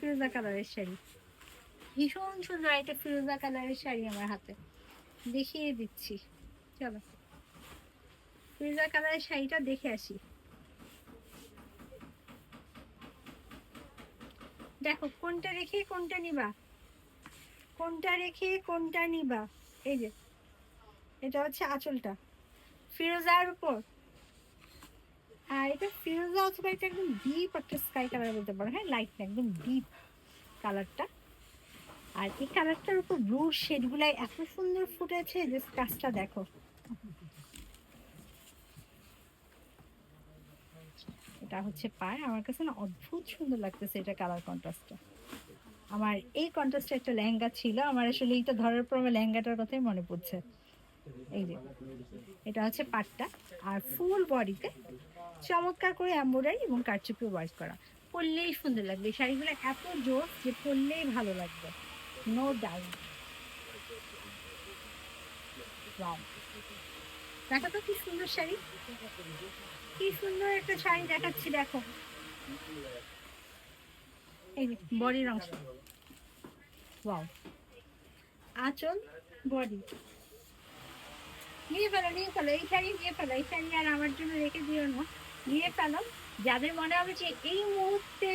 ফিরোজা কালারের শাড়ি। ভীষণ সুন্দর একটা ফিরোজা কালারের শাড়ি আমার হাতে। দেখিয়ে দিচ্ছি। চলো। ফিরোজা কালারের শাড়িটা দেখে আসি। দেখো, কোনটা রেখে কোনটা নিবা? কোনটা রেখে কোনটা নিবা? এই যে, এটা হচ্ছে আঁচলটা। ফিরোজার উপর আর এটা ফিরোজা অথবা এটা একদম ডিপ একটা স্কাই কালার বলতে পারো হ্যাঁ লাইট না একদম ডিপ কালারটা আর এই কালারটার উপর ব্লুর শেডগুলাই এত সুন্দর ফুটেছে যে কাজটা দেখো। এটা হচ্ছে পায় আমার কাছে না অদ্ভুত সুন্দর লাগতেছে এটা কালার কন্ট্রাস্টটা আমার এই কন্ট্রাস্টে একটা লেহেঙ্গা ছিল। আমার আসলে এইটা ধরার পর আমার লেহেঙ্গাটার কথাই মনে পড়ছে। এই যে, এটা হচ্ছে পাটটা। আর ফুল বডিতে চমৎকার করে এম্ব্রয়ডারি এবং কারচুপি ওয়ার্ক করা। পরলেই সুন্দর লাগবে। এই শাড়িগুলো এত জোর যে পরলেই ভালো লাগবে। নো ডাউট দেখো তো কি সুন্দর শাড়ি। কি সুন্দর একটা শাড়ি দেখাচ্ছি, দেখো। এই বডির অংশ। ওয়াও আঁচল, বডি। নিয়ে ফেলো নিয়ে ফেলো, এই শাড়ি নিয়ে ফেলো, এই শাড়ি আর আমার জন্য রেখে দিও না, নিয়ে ফেলো। যাদের মনে হবে যে এই মুহূর্তে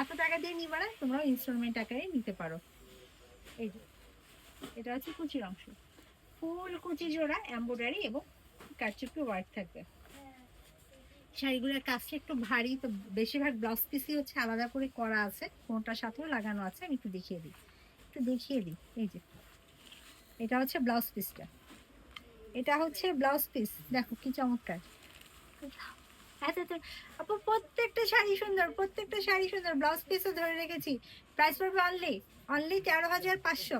এত টাকা দিয়ে নিবে না, তোমরাও ইনস্টলমেন্ট আকারে নিতে পারো। এই যে, এটা হচ্ছে কুচির অংশ। ফুল কুচি জোড়া এম্ব্রয়ডারি এবং কারচুপি ওয়ার্ক থাকবে। শাড়িগুলোর কাজটা একটু ভারী, তো বেশিরভাগ ব্লাউজ পিসই হচ্ছে আলাদা করে করা আছে কোনটার সাথেও লাগানো আছে, আমি একটু দেখিয়ে দিই। একটু দেখিয়ে দিই, এই যে। এটা হচ্ছে ব্লাউজ পিসটা এটা হচ্ছে ব্লাউজ পিস। দেখো কি চমৎকার। আচ্ছা তো আপু, প্রত্যেকটা শাড়ি সুন্দর, প্রত্যেকটা শাড়ি সুন্দর। ব্লাউজ পিসও ধরে রেখেছি। প্রাইস পড়বে অনলি অনলি তেরো হাজার পাঁচশো।